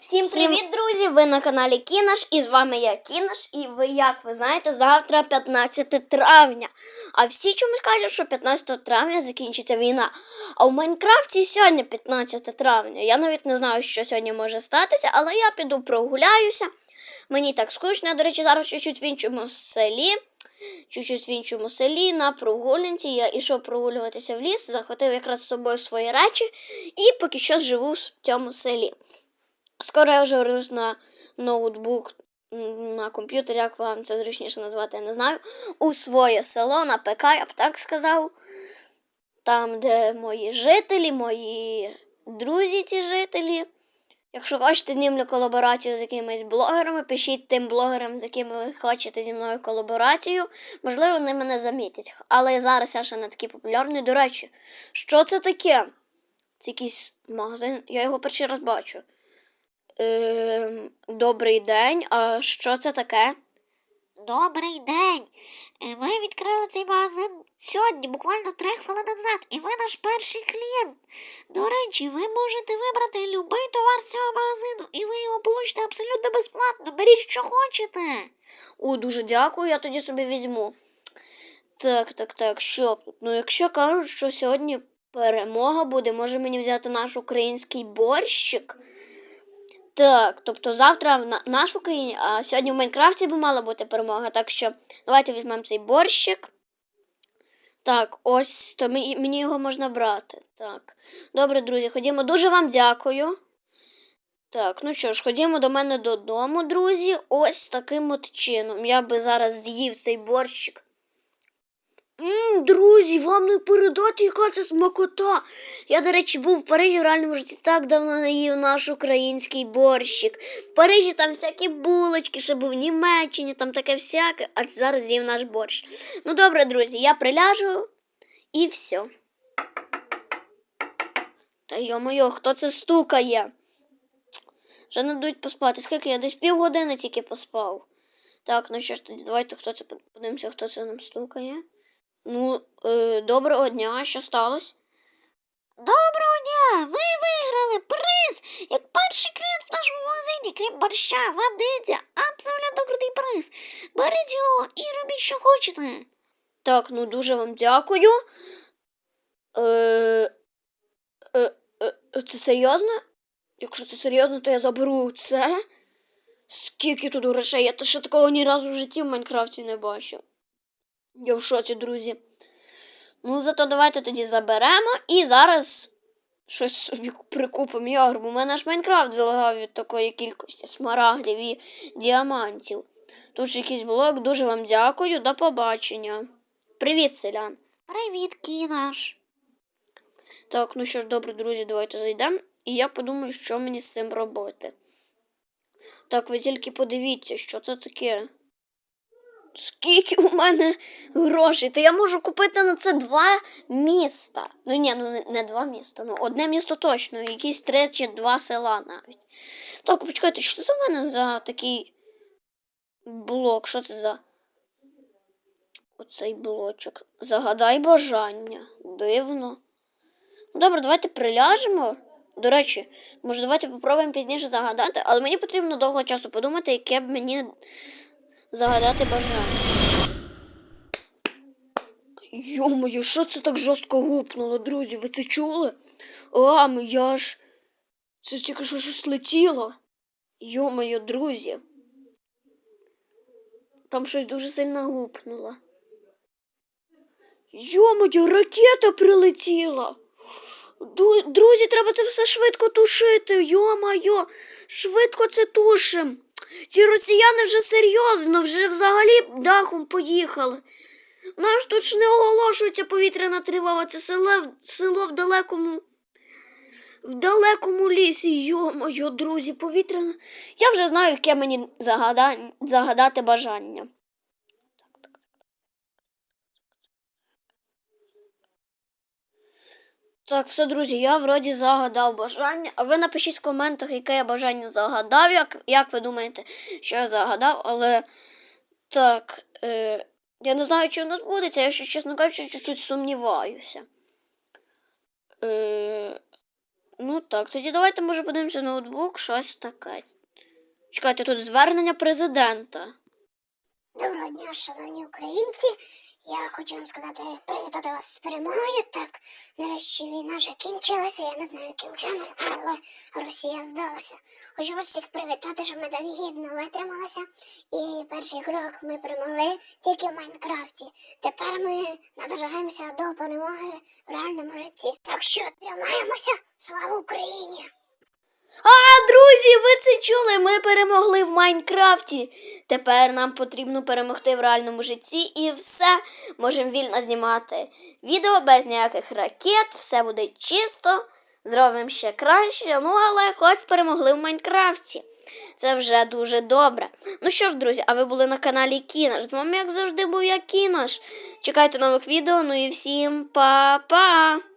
Всім привіт, друзі! Ви на каналі Кінаш, і з вами я Кінаш. І ви, як ви знаєте, завтра 15 травня. А всі чомусь кажуть, що 15 травня закінчиться війна. А в Майнкрафті сьогодні 15 травня. Я навіть не знаю, що сьогодні може статися, але я піду прогуляюся. Мені так скучно, я, до речі, зараз чуть-чуть в іншому селі. Чуть-чуть в іншому селі на прогулянці. Я ішов прогулюватися в ліс, захватив якраз з собою свої речі і поки що живу в цьому селі. Скоро я вже вернусь на ноутбук, на комп'ютер, як вам це зручніше назвати, я не знаю. У своє село на ПК, я б так сказав. Там, де мої жителі, мої друзі, ці жителі. Якщо хочете знімлю колаборацію з якимись блогерами, пишіть тим блогерам, з якими ви хочете зі мною колаборацію. Можливо, вони мене замітять. Але зараз я ще не такий популярний. До речі, що це таке? Це якийсь магазин. Я його перший раз бачу. Ем, добрий день. А що це таке? Добрий день. Е, Ми відкрили цей магазин сьогодні, буквально три хвилини назад, і ви наш перший клієнт. До речі, ви можете вибрати будь-який товар з цього магазину, і ви його получите абсолютно безплатно. Беріть, що хочете. О, дуже дякую, я тоді собі візьму. Так, так, так, що тут? Ну, якщо кажуть, що сьогодні перемога буде, може мені взяти наш український борщик? Так, тобто завтра в на- наш Україні, а сьогодні в Майнкрафті би мала бути перемога. Так що давайте візьмемо цей борщик. Так, ось, то мені його можна брати. Так. Добре, друзі, ходімо. Дуже вам дякую. Так, ну що ж, ходімо до мене додому, друзі. Ось таким от чином. Я би зараз з'їв цей борщик. Друзі, вам не передати, яка це смакота. Я, до речі, був в Парижі в реальному житті так давно не їв наш український борщик. В Парижі там всякі булочки, ще був в Німеччині, там таке всяке, а зараз з'їв наш борщ. Ну добре, друзі, я приляжу і все. Та йо-моє, хто це стукає? Вже не дають поспати. Скільки я десь півгодини тільки поспав. Так, ну що ж тоді, давайте хто це подивимося, хто це нам стукає. Ну, е, доброго дня, що сталося? Доброго дня! Ви виграли приз! Як перший клієнт в нашому магазині, крім борща, вам дається абсолютно крутий приз. Беріть його і робіть, що хочете. Так, ну дуже вам дякую. Е, е, е, це серйозно? Якщо це серйозно, то я заберу це. Скільки тут грошей? Я то ще такого ні разу в житті в Майнкрафті не бачив. Я в шоці, друзі. Ну, зато давайте тоді заберемо і зараз щось собі прикупимо ягр, бо в мене аж Майнкрафт залагав від такої кількості смарагдів і діамантів. Тут ще якийсь блок, дуже вам дякую, до побачення. Привіт, селян. Привіт, кінаш. Так, ну що ж, добре, друзі, давайте зайдемо. І я подумаю, що мені з цим робити. Так, ви тільки подивіться, що це таке. Скільки у мене грошей? Та я можу купити на це два міста. Ну ні, ну не, не два міста. Ну, одне місто точно, якісь три чи два села навіть. Так, почекайте, що це в мене за такий блок? Що це за оцей блочок? Загадай бажання. Дивно. Ну, добре, давайте приляжемо. До речі, може, давайте попробуємо пізніше загадати, але мені потрібно довго часу подумати, яке б мені загадати бажання. Йо-моє, що це так жорстко гупнуло, друзі? Ви це чули? А, я ж. Це тільки що щось летіло. Йо-моє, друзі. Там щось дуже сильно гупнуло. Йо-моє, ракета прилетіла. Друзі, треба це все швидко тушити. Йо-моє, швидко це тушим. Ті росіяни вже серйозно, вже взагалі дахом поїхали. Наш тут ж не оголошується повітряна тривога. Це село, село в далекому. В далекому лісі, йо-моє, друзі, повітряна. Я вже знаю, яке мені загада... загадати бажання. Так, все, друзі, я вроді загадав бажання. А ви напишіть в коментах, яке я бажання загадав, як, як ви думаєте, що я загадав, але так, е, я не знаю, чи у нас буде, я ще, чесно кажучи, чуть-чуть сумніваюся. Е, Ну так, тоді давайте може подивимося ноутбук, щось таке. Чекайте, тут звернення президента. Доброго дня, шановні українці. Я хочу вам сказати, привітати вас з перемогою. Так, нарешті війна вже кінчилася. Я не знаю, яким чином, але Росія здалася. Хочу вас всіх привітати, що ми так гідно витрималися. І перший крок ми перемогли тільки в Майнкрафті. Тепер ми наближаємося до перемоги в реальному житті. Так що тримаємося. Слава Україні! А, друзі, ви це чули? Ми перемогли в Майнкрафті. Тепер нам потрібно перемогти в реальному житті і все. Можемо вільно знімати відео без ніяких ракет, все буде чисто, зробимо ще краще. Ну, але хоч перемогли в Майнкрафті. Це вже дуже добре. Ну що ж, друзі, а ви були на каналі Кінош. З вами, як завжди, був я Кінош. Чекайте нових відео. Ну і всім па-па!